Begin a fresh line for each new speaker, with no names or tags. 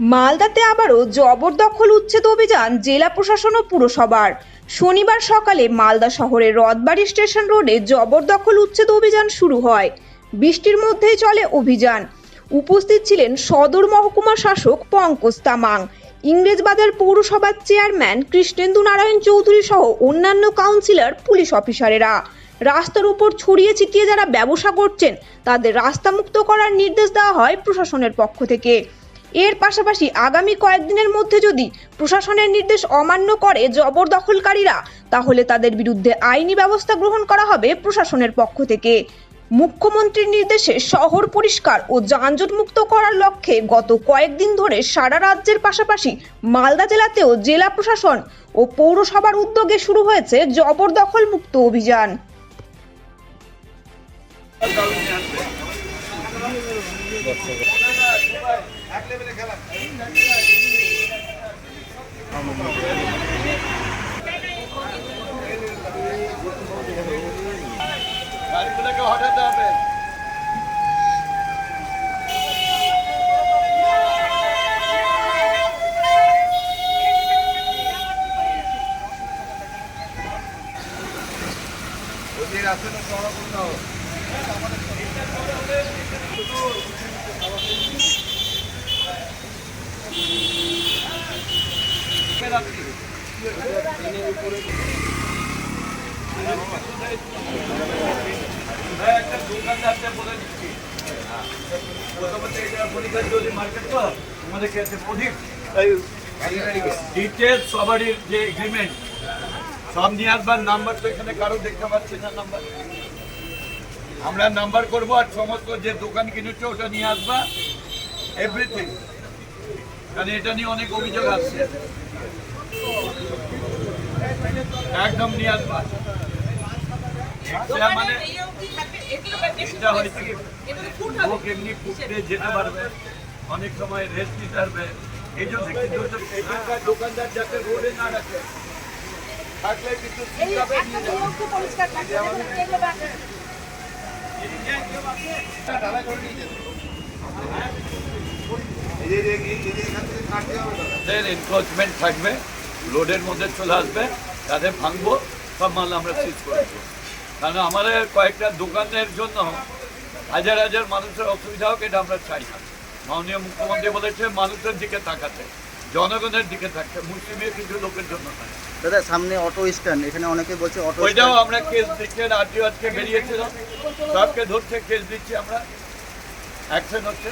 মালদাতে আবারও জবরদখল উচ্ছেদ অভিযান জেলা প্রশাসন ও পুরসভার। শনিবার সকালে মালদা শহরের রথবাড়ি স্টেশন রোডে জবরদখল উচ্ছেদ অভিযান শুরু হয়। বৃষ্টির মধ্যেই চলে অভিযান। উপস্থিত ছিলেন সদর মহকুমা শাসক পঙ্কজ তামাং, ইংরেজবাজার পৌরসভার চেয়ারম্যান কৃষ্ণেন্দু নারায়ণ চৌধুরী সহ অন্যান্য কাউন্সিলর, পুলিশ অফিসারেরা। রাস্তার উপর ছড়িয়ে ছিটিয়ে যারা ব্যবসা করছেন, তাদের রাস্তা মুক্ত করার নির্দেশ দেওয়া হয় প্রশাসনের পক্ষ থেকে। এর পাশাপাশি আগামী কয়েকদিনের মধ্যে যদি প্রশাসনের নির্দেশ অমান্য করে জবরদখলকারীরা, তাহলে তাদের বিরুদ্ধে আইনি ব্যবস্থা গ্রহণ করা হবে প্রশাসনের পক্ষ থেকে। মুখ্যমন্ত্রীর নির্দেশে শহর পরিষ্কার ও যানজট মুক্ত করার লক্ষ্যে গত কয়েকদিন ধরে সারা রাজ্যের পাশাপাশি মালদা জেলাতেও জেলা প্রশাসন ও পৌরসভার উদ্যোগে শুরু হয়েছে জবরদখল মুক্ত অভিযান।
গাড়িগুলোকে হটাতে হবে ওদের আসলে সরাবন্ধ হ্যাঁ, একটা মার্কেট সবারই যে এগ্রিমেন্ট সব নিয়ে আসবার নাম্বার তো এখানে কারও দেখতে না নাম্বার আমরা নাম্বার করব আর সমস্ত যে দোকান কিনেছে ওটা নিয়ে আসবা এভরিথিং কারণ এটা নিয়ে অনেক অভিযোগ আসছে। একদম নিয়ে আসবা এটা মানে এটা হয়েছে কি লোক এমনি ফুটতে যেতে পারবে অনেক সময় রেস্ট নিতে পারবে এই জন্য কিন্তু ওটা এখানকার দোকানদার যাতে রোডে না রাখে থাকলে কিন্তু ঠিকভাবে নিয়ে যাবে। তাদের এনক্রোচমেন্ট থাকবে রোডের মধ্যে চলে আসবে তাদের ভাঙবো সব মাল আমরা সিজ করে দেবো কারণ আমাদের কয়েকটা দোকানের জন্য হাজার হাজার মানুষের অসুবিধা হোক এটা আমরা চাই না। মাননীয় মুখ্যমন্ত্রী বলেছে মানুষের দিকে তাকাতে জনগণের দিকে থাকতে মুসলিমের কিছু লোকের জন্য নয়
দাদা সামনে অটো স্ট্যান্ড এখানে অনেকে বলছে অটো
ওইটাও আমরা কেস দিচ্ছি আরটিও আজকে বেরিয়েছিল। সবকে ধরছে কেস দিচ্ছি আমরা। অ্যাকশন হচ্ছে।